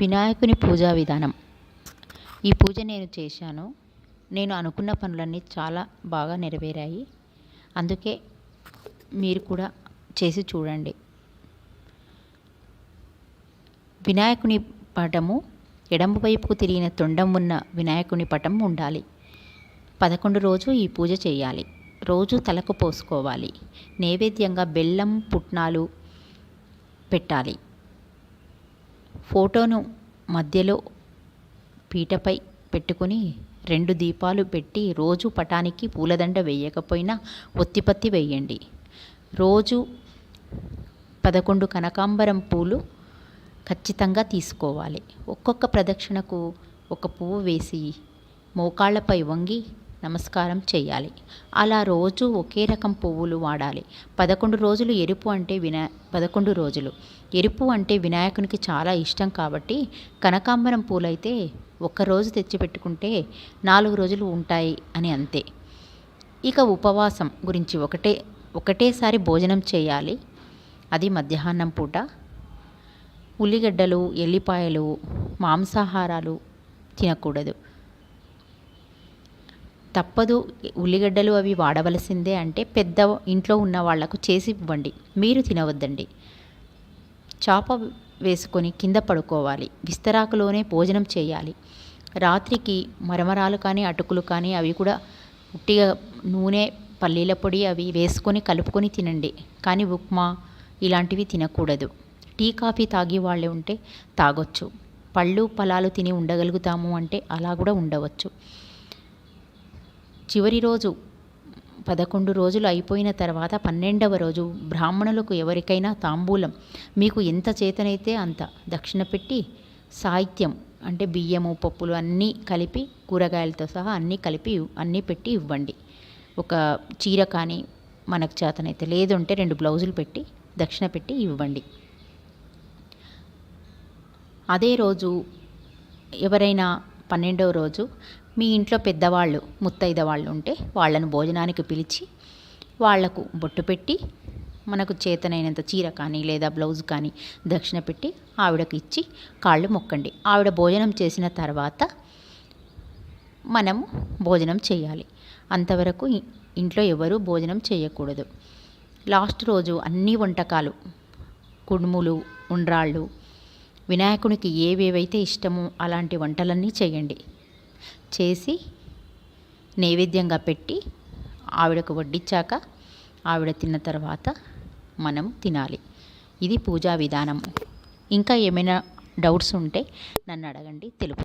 వినాయకుని పూజా విధానం. ఈ పూజ నేను చేశాను. నేను అనుకున్న పనులన్నీ చాలా బాగా నెరవేరాయి. అందుకే మీరు కూడా చేసి చూడండి. వినాయకుని పటము ఎడమ వైపుకు తిరిగిన తొండం ఉన్న వినాయకుని పటం ఉండాలి. పదకొండు రోజు ఈ పూజ చేయాలి. రోజు తలకు పోసుకోవాలి. నైవేద్యంగా బెల్లం పుట్నాలు పెట్టాలి. ఫోటోను మధ్యలో పీటపై పెట్టుకుని రెండు దీపాలు పెట్టి రోజు పటానికి పూలదండ వేయకపోయినా ఒత్తిపత్తి వేయండి. రోజు పదకొండు కనకాంబరం పూలు ఖచ్చితంగా తీసుకోవాలి. ఒక్కొక్క ప్రదక్షిణకు ఒక పువ్వు వేసి మోకాళ్ళపై వంగి నమస్కారం చేయాలి. అలా రోజు ఒకే రకం పువ్వులు వాడాలి. పదకొండు రోజులు ఎరుపు అంటే వినా పదకొండు రోజులు. ఎరుపు అంటే వినాయకునికి చాలా ఇష్టం కాబట్టి కనకాంబరం పూలైతే ఒక్కరోజు తెచ్చిపెట్టుకుంటే నాలుగు రోజులు ఉంటాయి అని అంతే. ఇక ఉపవాసం గురించి ఒకటే ఒకటేసారి భోజనం చేయాలి. అది మధ్యాహ్నం పూట. ఉల్లిగడ్డలు ఎల్లిపాయలు మాంసాహారాలు తినకూడదు. తప్పదు. ఉల్లిగడ్డలు అవి వాడవలసిందే అంటే పెద్ద ఇంట్లో ఉన్న వాళ్ళకు చేసి ఇవ్వండి. మీరు తినవద్దండి. చాప వేసుకొని కింద పడుకోవాలి. విస్తరాకులోనే భోజనం చేయాలి. రాత్రికి మరమరాలు కానీ అటుకులు కానీ అవి కూడా ఉట్టిగా నూనె పల్లీల పొడి అవి వేసుకొని కలుపుకొని తినండి. కానీ ఉప్మా ఇలాంటివి తినకూడదు. టీ కాఫీ తాగే వాళ్ళే ఉంటే తాగొచ్చు. పళ్ళు ఫలాలు తిని ఉండగలుగుతాము అంటే అలా కూడా ఉండవచ్చు. చివరి రోజు పదకొండు రోజులు అయిపోయిన తర్వాత పన్నెండవ రోజు బ్రాహ్మణులకు ఎవరికైనా తాంబూలం. మీకు ఎంత చేతనైతే అంత. దక్షిణ పెట్టి సాహిత్యం అంటే బియ్యము పప్పులు అన్నీ కలిపి కూరగాయలతో సహా అన్నీ కలిపి అన్నీ పెట్టి ఇవ్వండి. ఒక చీర కానీ మనకు చేతనైతే లేదంటే రెండు బ్లౌజులు పెట్టి దక్షిణ పెట్టి ఇవ్వండి. అదే రోజు ఎవరైనా పన్నెండవ రోజు మీ ఇంట్లో పెద్దవాళ్ళు ముత్తైద వాళ్ళు ఉంటే వాళ్ళను భోజనానికి పిలిచి వాళ్ళకు బొట్టు పెట్టి మనకు చేతనైనంత చీర కానీ లేదా బ్లౌజ్ కానీ దక్షిణ పెట్టి ఆవిడకి ఇచ్చి కాళ్ళు మొక్కండి. ఆవిడ భోజనం చేసిన తర్వాత మనము భోజనం చేయాలి. అంతవరకు ఇంట్లో ఎవరు భోజనం చేయకూడదు. లాస్ట్ రోజు అన్ని వంటకాలు కుడుములు ఉండ్రాళ్ళు వినాయకునికి ఏవేవైతే ఇష్టమో అలాంటి వంటలన్నీ చేయండి. చేసి నైవేద్యంగా పెట్టి ఆవిడకు వడ్డించాక ఆవిడ తిన్న తర్వాత మనం తినాలి. ఇది పూజా విధానం ఇంకా ఏమైనా డౌట్స్ ఉంటే నన్ను అడగండి తెలుపు